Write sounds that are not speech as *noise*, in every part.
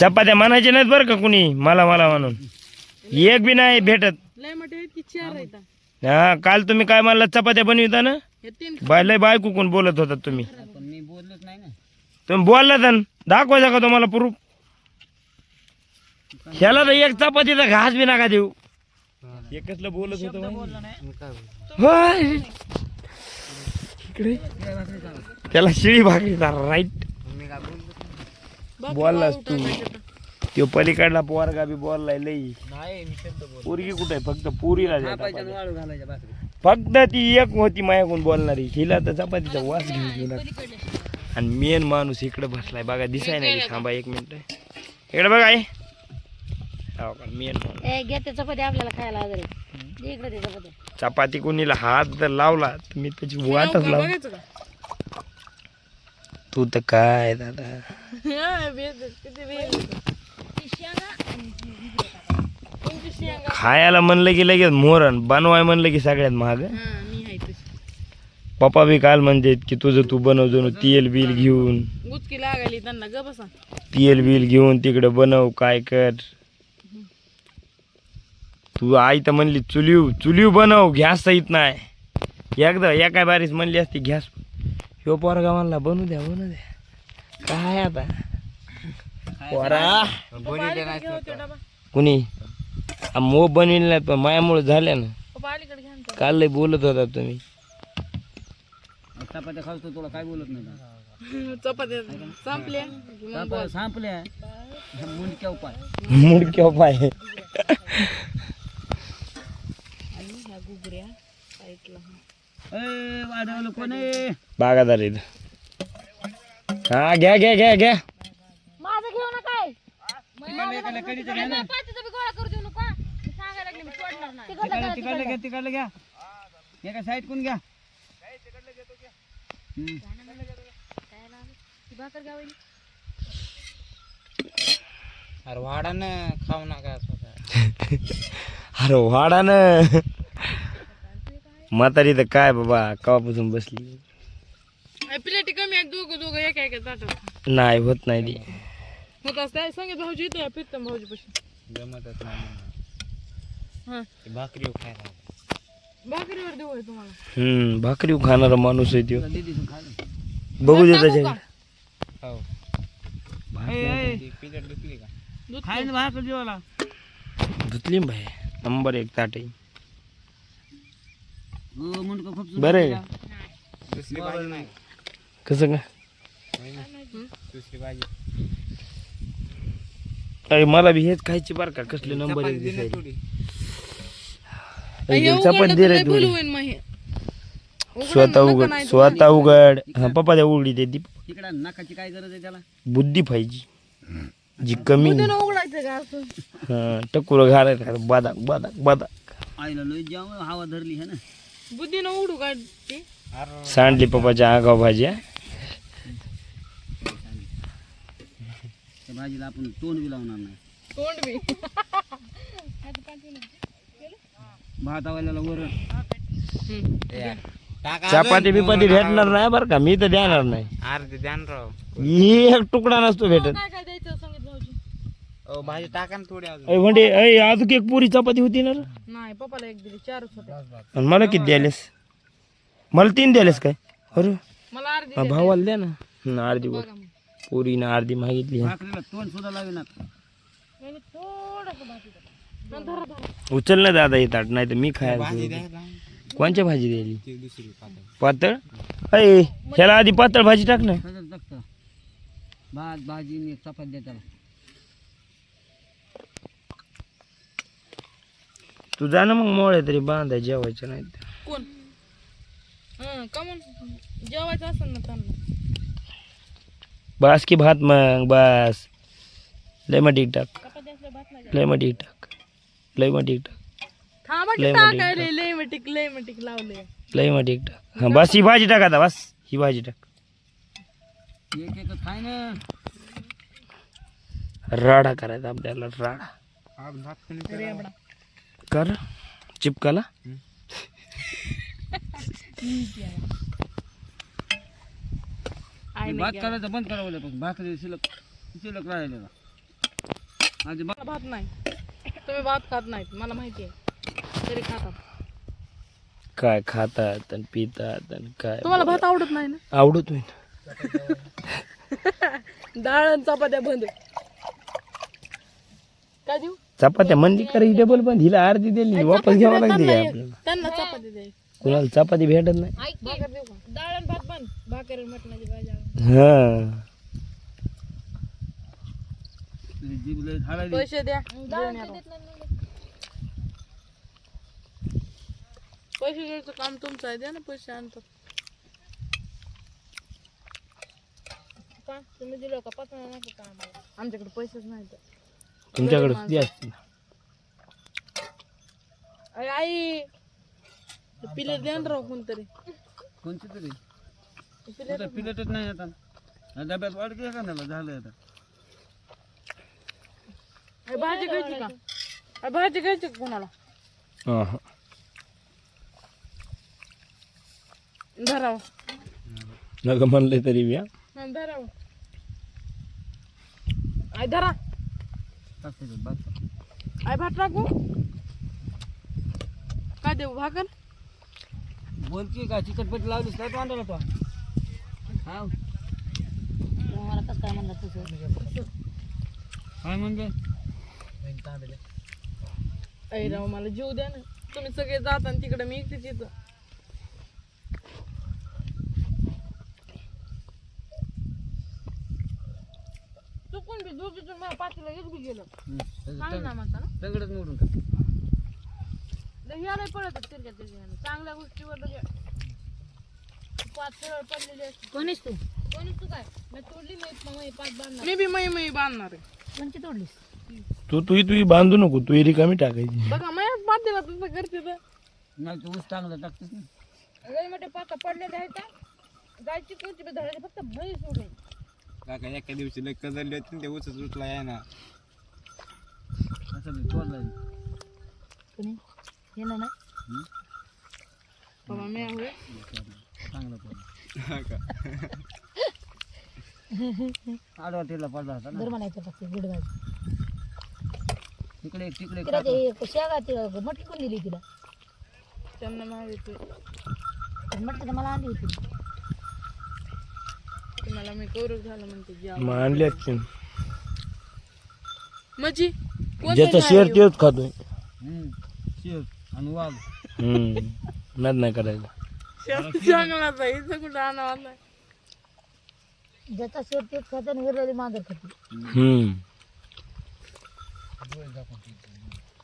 चपात्या म्हणायचे नाहीत बरं का कुणी? मला मला म्हणून. एक बी नाही भेटत. हा काल तुम्ही काय म्हणला चपात्या बनविता ना? हे तीन बाय लय बायको कोण बोलत होता तुम्ही. पण मी बोललोच नाही ना. तुम्ही बोलला तर दाखवायचा का तुम्हाला प्रूफ? ह्याला तर एक चपातीचा घास बी नका देऊ. एकच बोलत होत. इकडे. त्याला शिळी भाकरी राईट. बोललास तू. त्यो पलीकडला पोरगा बी बोललाय लई. पोरगी कुठे फक्त पुरीला फक्त ती एक होती मायाकून बोलणारी. हिला तर चपातीचा वास घेऊन घेऊन आणि मेन माणूस इकडे बसलाय. बघा दिसाय नाही थांबा एक मिनिट. इकडे बघा आहे मेन माणूस. ए घे ते चपाती आपल्याला खायला वगैरे दे इकडे ते चपाती. कोणीला हात जर लावला तर मी त्याची वाटच लाव. बघायचं का? तू तर काय दादा हा, खायला म्हणलं की लगेच मोरण बनवाय म्हणलं की सगळ्यात महाग हा पप्पा बी काल म्हणते की तुझं तू बनव जणू तेल बिल घेऊन लागायली त्यांना ग बसा तेल बिल घेऊन तिकडे बनव काय कर तू आई तर म्हणली चुलीव चुलीव बनव गॅस सहित नाही एकदा एका बारीस म्हणली असती गॅस ह्यो पोरगा म्हणला बनू द्या बनू द्या. काय आता? पोरा. कुणी? आ, मो बनविल नाही पण मायामुळे झाल्या ना. काल लय बोलत होता तुम्ही. चपात्या खातो तुला काय बोलत नाही. चपात्या संपल्या. संपल्या. मुंडक्या उपाय. मुडक्या पाय आणि ह्या गुगऱ्या साईडला ए वाढवलं कोण? आहे बागादार इथं हा घ्या घ्या घ्या घ्या. माझं घेऊ काय ना पाचीचा बी गोळा करू देऊ नका. मी सांगायला लागले मी सोडणार नाही. तिकडलं तिकडलं घ्या तिकडलं घ्या. एका साईड कोण घ्या. भाकर घ्यावी अरे वाडानं खाऊ नका. *laughs* अरे वाडा ना म्हातारी तर काय बाबा कवापासून बसली? प्लेटी कमी आहेत दोघं दोघं एका एका नाही होत नाही ती. होत असते संगीत भाऊजी इथे प्रीतम भाऊजी पाशी जमतच नाही हा. भाकरी खायला भाकरीवर देऊ होय तुम्हाला. हम्म भाकरी खाणारा माणूस आहे खायला बघू दे त्याच्या. हो. दूध भाकर जेवायला. धुतली ना भाई नंबर एक ताट आहे. बरं आहे. का? दुसरी भाजी नाही. कसं का दुसरी भाजी अरे मला बी हेच खायची बरं का? कसले नंबर एक दिसायले. चपाती दे रे थोडी. होईन मग हे. उघडं स्वतः नका उघड नाही स्वतः उघड. हा पप्पा त्या उघडी दे तिकडं नाकाची काय गरज आहे त्याला? बुद्धी पाहिजे. जी कमी बुद्धीनं उघडायचं का असं? हा टकुर घालायचं. बादाक बादाक बादाक आईला लय जाम हवा धरली है ना. बुद्धीनं उघडू का ती सांडली पप्पाच्या आगाव भाजी हा. त्या भाजीला आपण तोंड बी लावणार नाही. तोंड मी भात वरण चपाती बिपाती भेटणार नाही बरं का मी तर देणार नाही. अर्धे ध्यान राव. एक तुकडा नसतो भेटत काय काय द्यायचं संगीत भाऊजी भाजी टाका ना थोडी अजून. अय म्हणजे अय अजून एक पुरी चपाती होती ना रे? नाही पप्पाला एक दिली चारच होते. आणि मला किती द्यायलेस मला तीन द्यायलेस काय? अरे. मला अर्धी हा, भावाला द्या ना. हं, अर्धी वर मग. पुरीनं अर्धी मागितली. हा. भाकरीला तोंड सुद्धा लावे ना म्हणजे थोडंसं भाजी द्या. हा, धरा धरा. उचल ना दादा हे ताट नाही तर मी खायला कोणच्या भाजी द्यायली? दुसरी पातळ. अय ह्याला आधी पातळ भाजी टाक ना. भात भाजी एक चपाती द्या तू जा ना मग मोळे तरी बांधाय जेवायचं नाही. कोण? हा का म्हणून जेवायचं असेल ना त्यांना. बस की भात मग बस. लय मग टाक. भात नाही लय मग टाक. लय मग टाक. थांबा लय टाकायले मटिक लय मटिक लावले. लय मग ठीक टाक. हा बस ही भाजी टाक आता बस. ही भाजी टाक. एक एक खाय ना. राडा करायचा आपल्याला राडा. रेबडा कर. चिपकाला. आई भात करायचं बंद करावं लागतं भाकरी शिल्लक शिल्लक राहिलेला. मला भात नाही. तुम्ही भात खात नाहीत मला माहिती आहे. तरी खातात काय खातात आणि पितात आणि काय तुम्हाला भात आवडत नाही ना? आवडत होईल *laughs* डाळ आणि चपात्या बंद. काय देऊ? चपात्या मंदी करायची डबल बंद. हिला अर्धी दिली वापस घ्यावं लागते काय आपल्याला. त्यांना चपाती द्यायची कुणाला चपाती भेटत नाही. ऐक की, भाकर देऊ का? डाळ आणि भात बंद. भाकर आणि मटणाची भाजी हा. पैसे द्या. घेऊन या. पैसे घ्यायचं काम तुमचं आहे द्या ना पैसे आणतात का? तुम्ही दिलं का? पसंत नाही का आम्हाला आमच्याकडे पैसेच नाही तर तुमच्याकडे किती असते अरे आई पिले द्या ना राव कोणतरी. कोणती तरी? पिले आता पिलेटच नाही आता. हा डब्यात वाढ की का नाही झालं आता. अरे भाजी घ्यायची का? अरे भाजी घ्यायची का कोणाला? हा हा. धराव. नका म्हणले तरी बी हा. धराव. आई धरा. ते भात आई भात टाकू? काय देऊ भाकर? बोल की का चिकटपट्टी लावलीस काय तोंडाला तो? हा तुम्हाला कसं काय म्हणलं तुझं काय म्हणले? राव मला जीव द्या ना. तुम्ही सगळे जाता आणि तिकडे मी एकटीच येतो. दोघीतून मला पाचीला एक बी गेलं. सांग ना म्हणता ना. सगळंच मोडून टाक. ह्याला पळत तिरक्या तिरक्या चांगल्या गोष्टीवर लगे. पाच सरळ पडलेली असते. कोणीच तू? कोणीच तू काय? मी तोडली मी मी पाच बांधणार. मी बी मै मै बांधणार आहे. कोणची तोडलीस? तू तुही तुही बांधू नको तू रिकामी टाकायची. बघा मयाच बांध दिला तुझं करते तर. नाही तू ऊस चांगलं टाकतेस ना. लय मोठे पाका पडलेले आहेत हा. गायची कोणती बी धडायची फक्त म्हैस सोडे काका एका दिवशी लय कजरली होती ते उचच उचला आहे ना असं मी तोडलं कोणी? येणार ना बाबा मी चांगलं आडवा तिला पडला होता ना. दर म्हणायचं फक्त गुड भाजी तिकडे एक तिकडे एक तिला टाकलं. ते शेगा ती मटकी कोण दिली तिला? त्यांना माहिती. मटकी तर मला आणली होती. तुम्हाला मी कौरव झालं म्हणते मग आणली असतील मजी ज्याचा शेअर तेच खातोय. शेर आणि वाघ. हम्म नाही करायचा चांगलाच आहे इथं कुठं आणावा नाही ज्याचा शेर तेच खाते आणि उरलेली मांजर खाते. हम्म.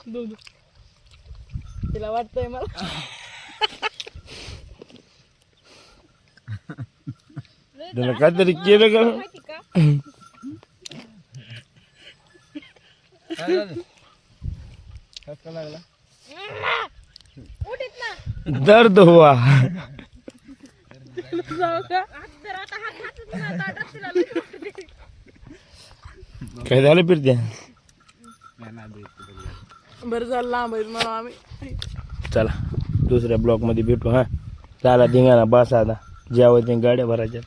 दूध. तिला वाटतंय मला. त्याला काहीतरी केलं का? झालं दर्द हुआ। काय झालं फिरत्या. बरं झालं लांब आहेत मला आम्ही. चला दुसऱ्या ब्लॉकमध्ये भेटू हा. चला धिंगाणा बस आता. जेवायच्या गाड्या भरायच्या